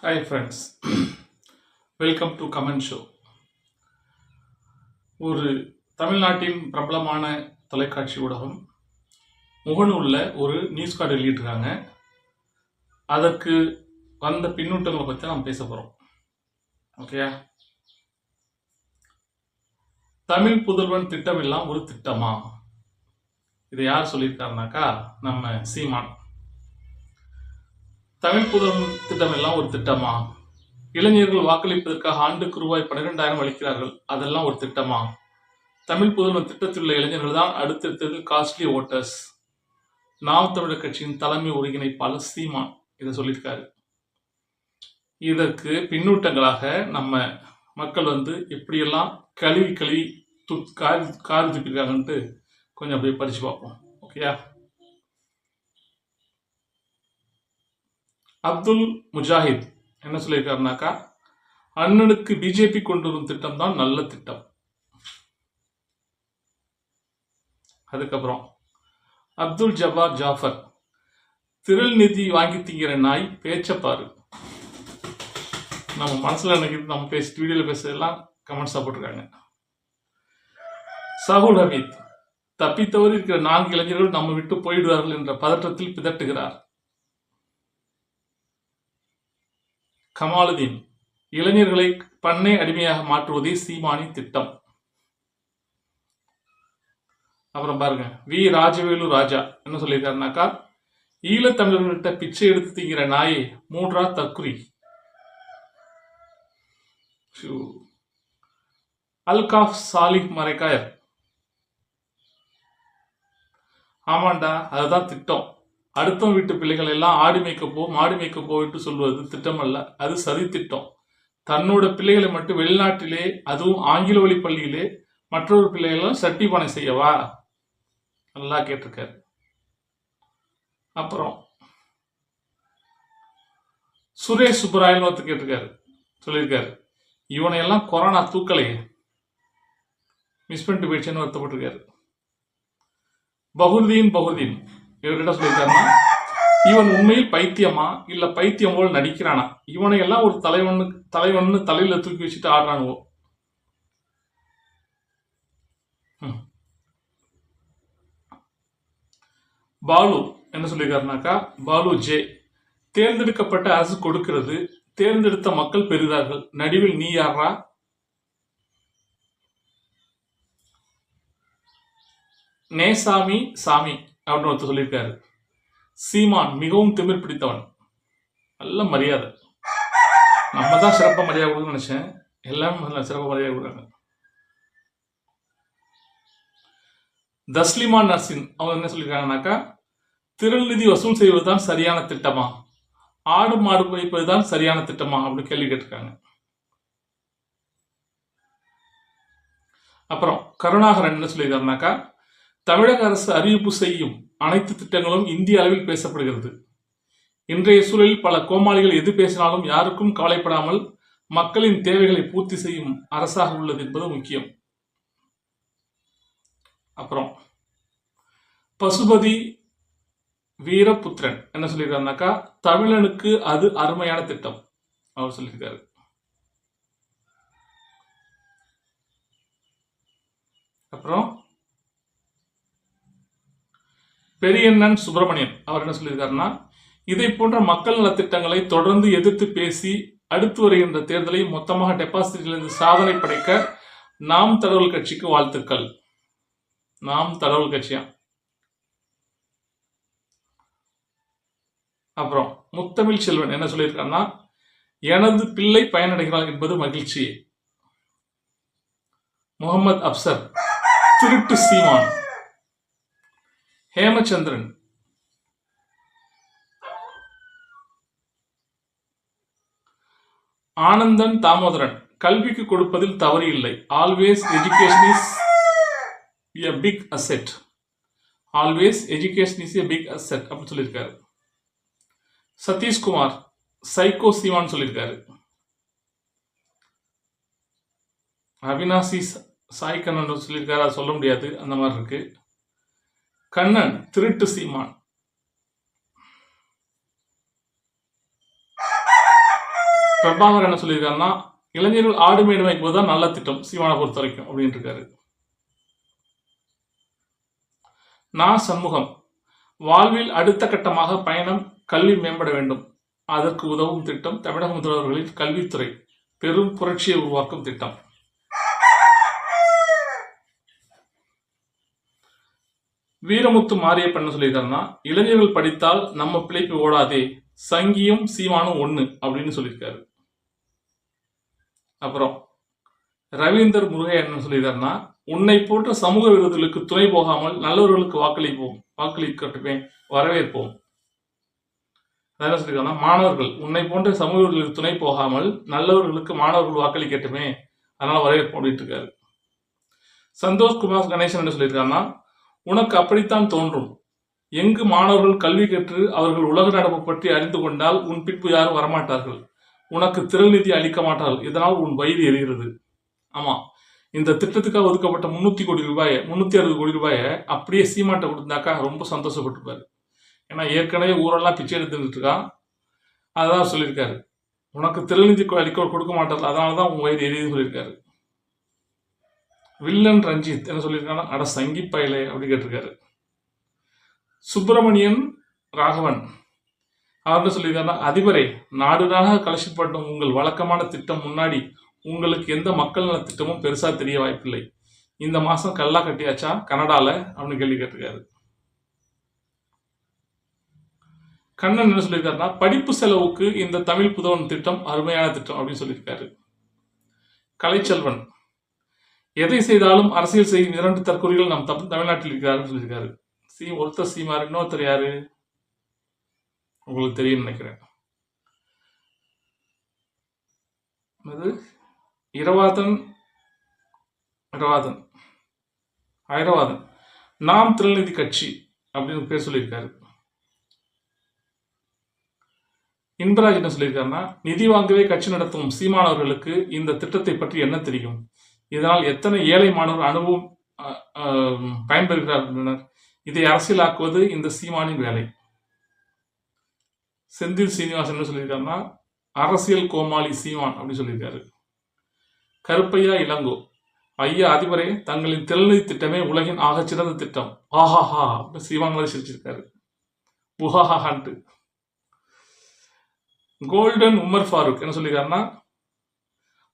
Hi friends welcome to comment show ஒரு தமிழ்நாட்டின் பிரபலமான தொலைக்காட்சி ஊடகம் முகநூலில் ஒரு நியூஸ் கார்டு வெளியிட்டிருக்காங்க. அதற்கு வந்த பின்னூட்டங்களை பற்றி நாம் பேச போகிறோம் ஓகேயா தமிழ் புதல்வன் திட்டம் எல்லாம் ஒரு திட்டமா? இதை யார் சொல்லியிருக்காருனாக்கா நம்ம சீமான். தமிழ் புதம் திட்டம் எல்லாம் ஒரு திட்டமா? இளைஞர்கள் வாக்களிப்பதற்காக ஆண்டுக்கு ரூபாய் பன்னிரெண்டாயிரம் அளிக்கிறார்கள். அதெல்லாம் ஒரு திட்டமா? தமிழ் புதல்வன் திட்டத்தில் உள்ள இளைஞர்கள் தான் அடுத்தடுத்தது காஸ்ட்லி ஓட்டர்ஸ். நாம் தமிழர் கட்சியின் தலைமை ஒருங்கிணைப்பாளர் சீமான் இதை சொல்லியிருக்காரு. இதற்கு பின்னூட்டங்களாக நம்ம மக்கள் வந்து எப்படியெல்லாம் கழுவி கழுவி து காரி காரி துப்பிருக்காங்கன்ட்டு கொஞ்சம் அப்படியே படித்து பார்ப்போம். ஓகேயா? அப்துல் முஜாஹித் என்ன சொல்லியிருக்காருனாக்கா அண்ணனுக்கு பிஜேபி கொண்டு வரும் திட்டம் தான் நல்ல திட்டம். அதுக்கப்புறம் அப்துல் ஜபார் ஜாஃபர் திரள் நிதி வாங்கி திங்கிற நாய் பேச்சப்பாரு நம்ம மனசுல நினைக்கிறது நம்ம பேசி வீடியோல பேசுறதெல்லாம் கமெண்ட்ஸா போட்டிருக்காங்க. சகுல் ஹமீத் தப்பித்தவறி இருக்கிற நான்கு இளைஞர்கள் நம்ம விட்டு போயிடுவார்கள் என்ற பதற்றத்தில் பிதட்டுகிறார். கமாலுதீன் இளைஞர்களை பண்ணை அடிமையாக மாற்றுவதே சீமானின் திட்டம். அப்புறம் பாருங்க வி. ராஜவேலு ராஜா என்ன சொல்லியிருக்காருனாக்கா ஈழத்தமிழர்கள்ட்ட பிச்சை எடுத்து திங்கிற நாயை மூன்றா தக்குரி அல்காஃப் சாலிஹ் மரைக்காயர் ஆமாண்டா அதுதான் திட்டம். அடுத்தவங்க வீட்டு பிள்ளைகள் எல்லாம் ஆடு மேய்க்க போ மாடு மேய்க்க போயிட்டு சொல்வது திட்டம் அல்ல அது சதித்திட்டம் தன்னோட பிள்ளைகளை மட்டும் வெளிநாட்டிலே அதுவும் ஆங்கில வழி பள்ளியிலே மற்றொரு பிள்ளைகளும் சட்டி பானை செய்யவா? நல்லா கேட்டிருக்காரு. அப்புறம் சுரேஷ் சுப்பராயன் ஒருத்தர் கேட்டிருக்காரு. சொல்லியிருக்காரு. இவனை எல்லாம் கொரோனா தூக்கலையே. மிஸ் பண்ணிட்டு போயிடுச்சுன்னு வருத்தப்பட்டிருக்காரு பகுதியின் பகுதீன் இவர்கிட்ட சொல்லியிருக்காருன்னா இவன் உண்மையில் பைத்தியமா? இல்லை பைத்தியம் போல் நடிக்கிறானா? இவனை எல்லாம் ஒரு தலைவனு தலைவன்னு தலையில் தூக்கி வச்சுட்டு ஆடுறானுவோ? பாலு என்ன சொல்லியிருக்காருனாக்கா பாலு ஜே. தேர்ந்தெடுக்கப்பட்ட அரசு கொடுக்கிறது தேர்ந்தெடுத்த மக்கள் பெறுகிறார்கள் நடுவில் நீ யாரா நேசாமி சாமி. அப்படின்னு ஒருத்தர் சொல்லியிருக்காரு. சீமான் மிகவும் திமிர் பிடித்தவன். நல்ல மரியாதை. நம்ம தான் சிறப்பாக மரியாதை கொடுக்கணும்னு நினைச்சேன். எல்லாமே நல்ல சிறப்பாக மரியாதை கொடுக்குறாங்க. தஸ்லிமா நர்சின் அவங்க என்ன சொல்லியிருக்காங்கனாக்கா திரள் நிதி வசூல் செய்வதுதான் சரியான திட்டமா? ஆடு மாடு வைப்பதுதான் சரியான திட்டமா? அப்படின்னு கேள்வி கேட்டிருக்காங்க. அப்புறம் கருணாகரன் என்ன சொல்லியிருக்காருனாக்கா தமிழக அரசு அறிவிப்பு செய்யும் அனைத்து திட்டங்களும் இந்திய அளவில் பேசப்படுகிறது. இன்றைய சூழலில் பல கோமாளிகள் எது பேசினாலும் யாருக்கும் கவலைப்படாமல் மக்களின் தேவைகளை பூர்த்தி செய்யும் அரசாக உள்ளது என்பது முக்கியம். அப்புறம் பசுபதி வீரபுத்திரன் என்ன சொல்லியிருக்காருனாக்கா தமிழனுக்கு அது அருமையான திட்டம். அவர் சொல்லியிருக்காரு. அப்புறம் பெரியண்ணன் சுப்பிரமணியன் அவர் என்ன சொல்லியிருக்காருன்னா இதை போன்ற மக்கள் நலத்திட்டங்களை தொடர்ந்து எதிர்த்து பேசி அடுத்து வருகின்ற தேர்தலை மொத்தமாக டெபாசிட்டிலிருந்து சாதனை படைக்க நாம் தகவல் கட்சிக்கு வாழ்த்துக்கள். நாம் தகவல் கட்சியா? அப்புறம் முத்தமிழ் செல்வன் என்ன சொல்லியிருக்காருன்னா எனது பிள்ளை பயனடைகிறார் என்பது மகிழ்ச்சி முகமது அப்சர் திருட்டு சீமான். ஹேமச்சந்திரன். ஆனந்தன் தாமோதரன். கல்விக்கு கொடுப்பதில் தவறு இல்லை. Always education is a big asset always education is a big asset அப்படின்னு சொல்லியிருக்காரு. சதீஷ்குமார் சைக்கோ சிவான் சொல்லியிருக்காரு. அவினாசி ச- சொல்லியிருக்காரு. அது சொல்ல முடியாது. அந்த மாதிரி இருக்கு. கண்ணன் திருட்டு சீமான். பிரபாகர் என்ன சொல்லியிருக்காருன்னா இளைஞர்கள் ஆடு மேடு வைப்பது தான் நல்ல திட்டம் சீமானை பொறுத்த வரைக்கும் அப்படின்ட்டு இருக்காரு. நான் சண்முகம் வாழ்வில் அடுத்த கட்டமாக பயணம் கல்வி மேம்பட வேண்டும். அதற்கு உதவும் திட்டம் தமிழக முதல்வர்களின் கல்வித்துறை பெரும் புரட்சியை உருவாக்கும் திட்டம். வீரமுத்து மாரியப்பன் சொல்லியிருக்காருன்னா இளைஞர்கள் படித்தால் நம்ம பிழைப்பு ஓடாதே சங்கியும் சீமானும் ஒண்ணு அப்படின்னு சொல்லியிருக்காரு. அப்புறம் ரவீந்தர் முருகை என்ன சொல்லியிருக்காருன்னா உன்னை போன்ற சமூக விரோதிகளுக்கு துணை போகாமல் நல்லவர்களுக்கு வாக்களிப்போம் வாக்களிக்கட்டுமே வரவேற்போம். என்ன சொல்லியிருக்காருன்னா மாணவர்கள் உன்னை போன்ற சமூக விரோதிகளுக்கு துணை போகாமல் நல்லவர்களுக்கு மாணவர்கள் வாக்களிக்கட்டுமே அதனால வரவேற்போம் அப்படின்ட்டு இருக்காரு. சந்தோஷ் குமார் கணேசன் என்ன சொல்லியிருக்காருன்னா உனக்கு அப்படித்தான் தோன்றும். எங்கு மாணவர்கள் கல்வி கற்று அவர்கள் உலக நடப்பு பற்றி அறிந்து கொண்டால் உன் பின்பு யாரும் வரமாட்டார்கள். உனக்கு திரள் நிதி அளிக்க மாட்டார்கள். இதனால் உன் வயிறு எரிகிறது. ஆமா. இந்த திட்டத்துக்காக ஒதுக்கப்பட்ட முன்னூத்தி கோடி ரூபாயை முன்னூத்தி அறுபது கோடி ரூபாயை அப்படியே சீமாட்டை கொடுத்தாக்கா ரொம்ப சந்தோஷப்பட்டுப்பாரு. ஏன்னா ஏற்கனவே ஊரெல்லாம் பிச்சை எடுத்துட்டு இருக்கான். அதான் சொல்லியிருக்காரு. உனக்கு திரள் நிதி அளிக்க கொடுக்க மாட்டார்கள். அதனால தான் உன் வயிறு எரியுதுன்னு சொல்லியிருக்காரு. வில்லன் ரஞ்சித் என்ன சொல்லியிருக்காங்கன்னா அட சங்கி பயலே அப்படி கேட்டிருக்காரு. சுப்பிரமணியன் ராகவன் அவர்கிட்ட என்ன சொல்லியிருக்காருன்னா அதிபரே நாடுனாக கலெக்ஷன் உங்கள் வழக்கமான திட்டம் முன்னாடி உங்களுக்கு எந்த மக்கள் நல திட்டமும் பெருசாக தெரிய வாய்ப்பில்லை. இந்த மாதம் கல்லா கட்டியாச்சா கனடாவில் அப்படின்னு கேள்வி கேட்டிருக்காரு. கண்ணன் என்ன சொல்லியிருக்காருன்னா படிப்பு செலவுக்கு இந்த தமிழ் புதவன் திட்டம் அருமையான திட்டம் அப்படின்னு சொல்லியிருக்காரு. கலைச்செல்வன் எதை செய்தாலும் அரசியல் செய்யும் இரண்டு தற்கொலைகள் நம் தப்பு தமிழ்நாட்டில் இருக்கிறாருன்னு சொல்லியிருக்காரு. சி ஒருத்தர் சீமார் இன்னொருத்தர் யாரு? உங்களுக்கு தெரியும் நினைக்கிறேன். அது இரவாதன் இரவாதன் ஐரவாதன். நாம் திருநிதி கட்சி அப்படின்னு பேர் சொல்லியிருக்காரு. இன்பராஜ் என்ன சொல்லியிருக்காருன்னா நிதி வாங்கவே கட்சி நடத்தும் சீமானவர்களுக்கு இந்த திட்டத்தை பற்றி என்ன தெரியும்? இதனால் எத்தனை ஏழை மாணவர் அனுபவம் பயன்பெறுகிறார் இதை அரசியலாக்குவது இந்த சீமானின் வேலை. செந்தில் சீனிவாசன் என்ன சொல்லியிருக்காருன்னா அரசியல் கோமாளி சீமான் அப்படின்னு சொல்லியிருக்காரு. கருப்பையா இளங்கோ ஐயா அதிபரே தங்களின் திறநிதி திட்டமே உலகின் ஆகச்சிறந்த திட்டம். ஆஹாஹா அப்படின்னு சீமான் மாதிரி சிரிச்சிருக்காரு. உஹாஹான்ட்டு கோல்டன் உமர் ஃபாரூக் என்ன சொல்லியிருக்காருன்னா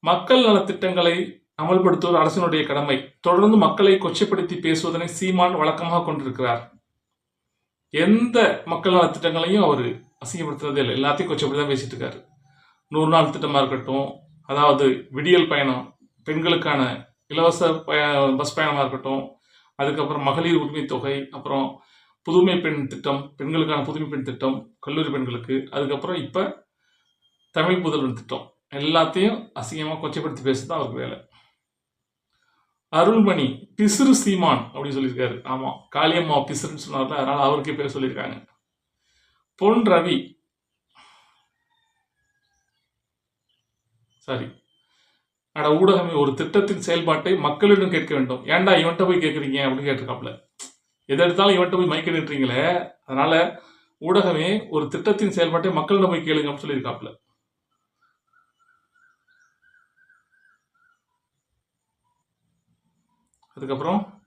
மக்கள் நலத்திட்டங்களை அமல்படுத்துவது அரசினுடைய கடமை. தொடர்ந்து மக்களை கொச்சைப்படுத்தி பேசுவதனை சீமான் வழக்கமாக கொண்டிருக்கிறார். எந்த மக்கள் நல திட்டங்களையும் அவர் அசிங்கப்படுத்துறதே இல்லை. எல்லாத்தையும் கொச்சைப்படி தான் பேசிட்டு இருக்காரு. நூறு நாள் திட்டமாக இருக்கட்டும் அதாவது விடியல் பயணம் பெண்களுக்கான இலவச பய பஸ் பயணமாக இருக்கட்டும் அதுக்கப்புறம் மகளிர் உரிமை தொகை அப்புறம் புதுமை பெண் திட்டம் பெண்களுக்கான புதுமை பெண் திட்டம் கல்லூரி பெண்களுக்கு அதுக்கப்புறம் இப்போ தமிழ் புதல்வன் திட்டம். எல்லாத்தையும் அசிங்கமாக கொச்சைப்படுத்தி பேசுதான் அவருக்கு வேலை. அருள்மணி பிசிறு சீமான் அப்படின்னு சொல்லியிருக்காரு. ஆமாம் காளியம்மா பிசிறுன்னு சொன்னார்ல அதனால அவருக்கே பேர் சொல்லியிருக்காங்க. பொன் ரவி. சாரி அட ஊடகமே ஒரு திட்டத்தின் செயல்பாட்டை மக்களிடம் கேட்க வேண்டும். ஏன்டா இவன்ட்ட போய் கேட்குறீங்க அப்படின்னு கேட்டிருக்காப்புல. எது எடுத்தாலும் இவன்ட்ட போய் மைக்க நிட்டுறீங்களே அதனால ஊடகமே ஒரு திட்டத்தின் செயல்பாட்டை மக்களிடம் போய் கேளுங்க அப்படின்னு சொல்லியிருக்காப்புல. அதுக்கப்புறம்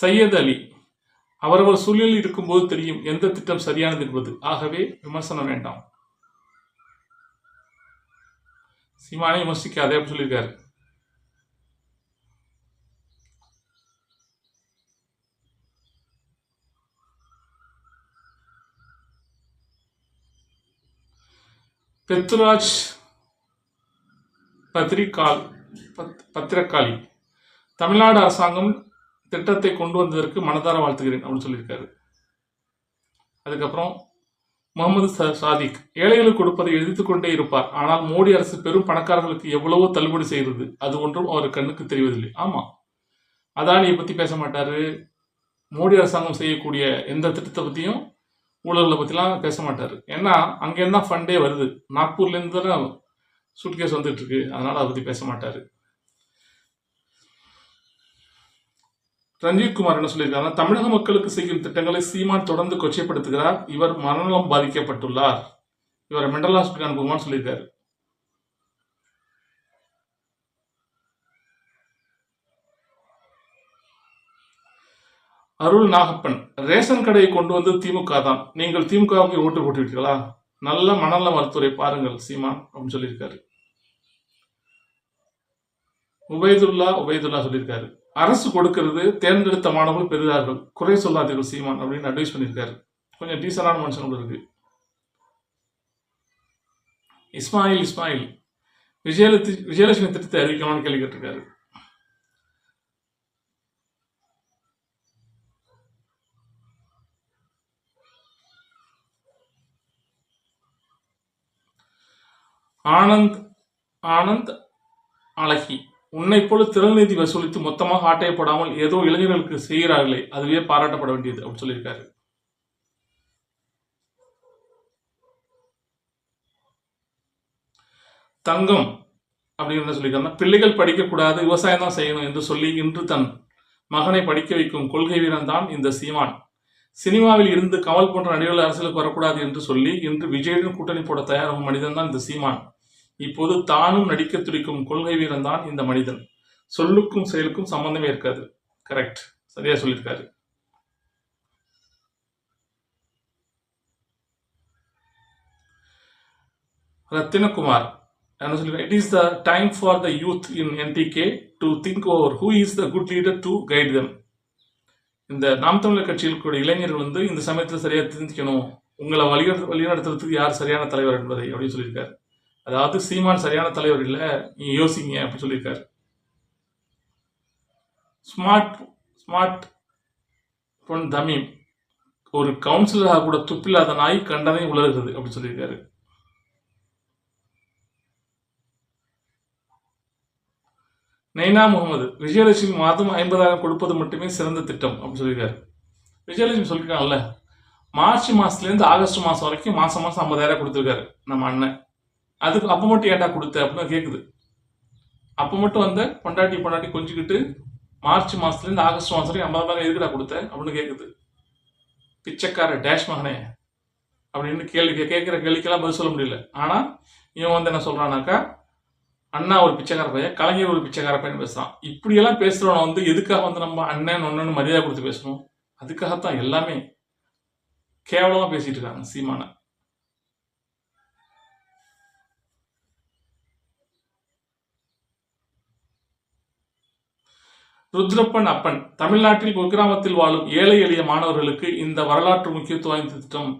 சையத் அலி. அவரவர் சூழலில் இருக்கும்போது தெரியும் எந்த திட்டம் சரியானது என்பது. ஆகவே விமர்சனம் வேண்டாம். சீமானை விமர்சிக்காதே அப்படின்னு சொல்லியிருக்காரு. பெத்ராஜ் பத்ரிகால் பத் பத்திரக்காளி. தமிழ்நாடு அரசாங்கம் திட்டத்தை கொண்டு வந்ததற்கு மனதார வாழ்த்துகிறேன் அப்படின்னு சொல்லியிருக்காரு. அதுக்கப்புறம் முகமது சாதிக். ஏழைகளுக்கு கொடுப்பதை எழுதித்துக் கொண்டே இருப்பார். ஆனால் மோடி அரசு பெரும் பணக்காரர்களுக்கு எவ்வளவோ தள்ளுபடி செய்கிறது அது ஒன்றும் அவர் கண்ணுக்கு தெரிவதில்லை. ஆமாம் அதானியை பற்றி பேச மாட்டார். மோடி அரசாங்கம் செய்யக்கூடிய எந்த திட்டத்தை பற்றியும் ஊழல்களை பற்றிலாம் பேச மாட்டார். ஏன்னா அங்கேருந்து தான் ஃபண்டே வருது. நாக்பூர்லேருந்து தானே சூட்கேஸ் வந்துட்டு அதனால் அதை பற்றி பேச மாட்டார். ரஞ்சித் குமார் என்ன சொல்லியிருக்காங்க தமிழக மக்களுக்கு செய்யும் திட்டங்களை சீமான் தொடர்ந்து கொச்சைப்படுத்துகிறார். இவர் மனநலம் பாதிக்கப்பட்டுள்ளார். இவரை மெண்டல் ஹாஸ்பிட்டல் அனுப்புமான்னு சொல்லியிருக்காரு. அருள் நாகப்பன் ரேஷன் கடையை கொண்டு வந்து திமுக தான். நீங்கள் திமுகவுக்கு ஓட்டு போட்டுவிட்டீர்களா? நல்ல மனநல மருத்துவரை பாருங்கள் சீமான் அப்படின்னு சொல்லியிருக்காரு. உபயதுல்லா உபயதுல்லா சொல்லியிருக்காரு. அரசு கொடுக்கிறது தேர்ந்தெடுத்த மாணவர்கள் பெறுகிறார்கள் குறை சொல்லாதீர்கள் சீமான் அப்படின்னு அட்வைஸ் பண்ணியிருக்காரு. கொஞ்சம் டீசனான மனுஷன் கூட இருக்கு. இஸ்மாயில் இஸ்மாயில் விஜயலட்சுமி விஜயலட்சுமி திட்டத்தை அறிவிக்கலாம்னு கேள்வி கேட்டிருக்காரு. ஆனந்த் ஆனந்த் அழகி. உன்னை போல திறல்நிதி வசூலித்து மொத்தமாக ஆட்டையப்படாமல் ஏதோ இளைஞர்களுக்கு செய்கிறார்களே அதுவே பாராட்டப்பட வேண்டியது அப்படின்னு சொல்லியிருக்காரு. தங்கம் அப்படின்னு சொல்லியிருக்காங்க பிள்ளைகள் படிக்கக்கூடாது விவசாயம் தான் செய்யணும் என்று சொல்லி இன்று தன் மகனை படிக்க வைக்கும் கொள்கை வீரன் தான் இந்த சீமான். சினிமாவில் இருந்து கமல் போன்ற நடிகர்கள் அரசியலுக்கு வரக்கூடாது என்று சொல்லி இன்று விஜயுடன் கூட்டணி போட தயாராகும் மனிதன் தான் இந்த சீமான். இப்போது தானும் நடிக்க துடிக்கும் கொள்கை வீரன் தான் இந்த மனிதன். சொல்லுக்கும் செயலுக்கும் சம்பந்தமே இருக்காது. கரெக்ட் சரியா சொல்லியிருக்காரு. ரத்தினகுமார் என்ன சொல்லியிருக்காரு it is the time for the youth in NTK to think over who is the good leader to guide them இந்த நாம் தமிழர் கட்சியில் கூட இளைஞர்கள் வந்து இந்த சமயத்தில் சரியாக தெரிஞ்சுக்கணும். உங்களை வழி வழிநடத்துறதுக்கு யார் சரியான தலைவர் என்பதை அப்படின்னு சொல்லியிருக்காரு. அதாவது சீமான் சரியான தலைவர் இல்லை நீ யோசிங்க அப்படின்னு சொல்லியிருக்காரு. ஸ்மார்ட் ஸ்மார்ட் பொன் தமீம் ஒரு கவுன்சிலராக கூட துப்பில்லாத நாய் கண்டனை உலர்கிறது அப்படின்னு சொல்லியிருக்காரு. நைனா முகமது விஜயலட்சுமி மாதம் ஐம்பதாயிரம் கொடுப்பது மட்டுமே சிறந்த திட்டம் அப்படின்னு சொல்லியிருக்காரு. விஜயலட்சுமி சொல்லியிருக்காங்கல்ல மார்ச் மாதத்துலேருந்து ஆகஸ்ட் மாதம் வரைக்கும் மாதம் மாதம் ஐம்பதாயிரம் கொடுத்துருக்காரு நம்ம அண்ணன். அதுக்கு அப்போ மட்டும் ஏன்டா கொடுத்த அப்படின்னு கேட்குது அப்போ மட்டும் வந்து பொண்டாட்டி பொண்டாட்டி கொஞ்சிக்கிட்டு மார்ச் மாதத்துலேருந்து ஆகஸ்ட் மாதம் வரைக்கும் ஐம்பதாயிரம் எதுக்குடா கொடுத்த அப்படின்னு கேட்குது பிச்சைக்கார டேஷ் மகனே அப்படின்னு கேள்வி கேட்குற கேள்விக்கெல்லாம் பதில் சொல்ல முடியல. ஆனால் இவன் வந்து என்ன சொல்கிறானாக்கா அண்ணா ஒரு பிச்சைக்கார பையன் கலைஞர் ஒரு பிச்சைக்கார பையன் பேசுகிறான் இப்படியெல்லாம் பேசுகிறவன வந்து எதுக்காக வந்து நம்ம அண்ணன் ஒன்னு மரியாதை கொடுத்து பேசணும்? அதுக்காகத்தான் எல்லாமே கேவலமாக பேசிகிட்டு இருக்காங்க சீமானை. ருத்ரப்பன் அப்பன். தமிழ்நாட்டில் குக்கிராமத்தில் வாழும் ஏழை எளிய மாணவர்களுக்கு இந்த வரலாற்று முக்கியத்துவம் வாய்ந்த திட்டம்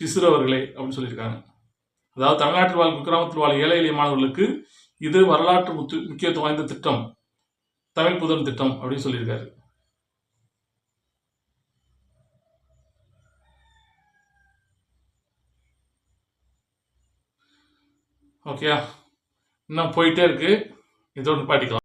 பிசுறவர்களே அப்படின்னு சொல்லியிருக்காங்க. அதாவது தமிழ்நாட்டில் வாழும் குக்கிராமத்தில் வாழும் ஏழை எளிய மாணவர்களுக்கு இது வரலாற்று முத்து முக்கியத்துவம் வாய்ந்த திட்டம். தமிழ் புதன் திட்டம் அப்படின்னு சொல்லியிருக்காரு. ஓகேயா? இன்னும் போயிட்டே இருக்கு. இதோடு பாட்டிக்கலாம்